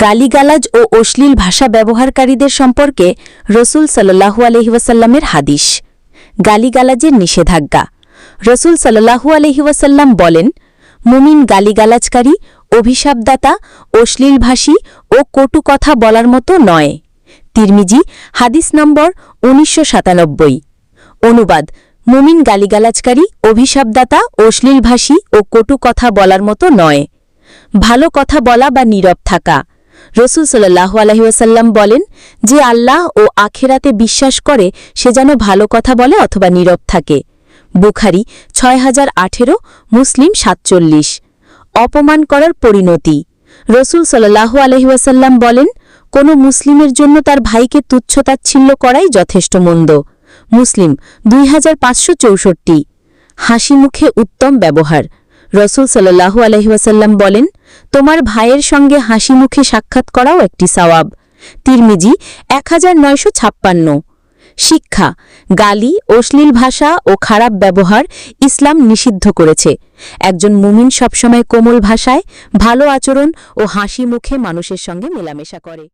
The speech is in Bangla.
গালিগালাজ ও অশ্লীল ভাষা ব্যবহারকারীদের সম্পর্কে রসুল সাল্লাহু আলহিউসাল্লামের হাদিস। গালিগালাজের নিষেধাজ্ঞা। রসুল সাল্লাহু আলহিউসাল্লাম বলেন, মুমিন গালিগালাজকারী, অভিশাপদাতা, অশ্লীলভাষী ও কটু কথা বলার মতো নয়। তিরমিজি, হাদিস নম্বর উনিশশো সাতানব্বই। অনুবাদ, মুমিন গালিগালাজকারী, অভিশাপদাতা, অশ্লীলভাষী ও কটু কথা বলার মতো নয়। ভালো কথা বলা বা নীরব থাকা। রসুল সাল্লাহ আলহিউসাল্লাম বলেন যে আল্লাহ ও আখেরাতে বিশ্বাস করে সে যেন ভালো কথা বলে অথবা নীরব থাকে। বুখারি ছয় হাজার আঠেরো, মুসলিম সাতচল্লিশ। অপমান করার পরিণতি। রসুল সাল্লাহ আলহিউসাল্লাম বলেন, কোনো মুসলিমের জন্য তার ভাইকে তুচ্ছতাচ্ছিল্য করাই যথেষ্ট মন্দ। মুসলিম দুই হাজার পাঁচশো চৌষট্টি। হাসি মুখে উত্তম ব্যবহার। রসুল সাল্লাহু আলহিহাসাল্লাম বলেন তোমার ভাইয়ের সঙ্গে হাসি মুখে সাক্ষাৎ করাও একটি সওয়াব। তিরমিজি এক হাজার নয়শো ছাপ্পান্ন। শিক্ষা, গালি, অশ্লীল ভাষা ও খারাপ ব্যবহার ইসলাম নিষিদ্ধ করেছে। একজন মুমিন সবসময় কোমল ভাষায়, ভালো আচরণ ও হাসি মুখে মানুষের সঙ্গে মেলামেশা করে।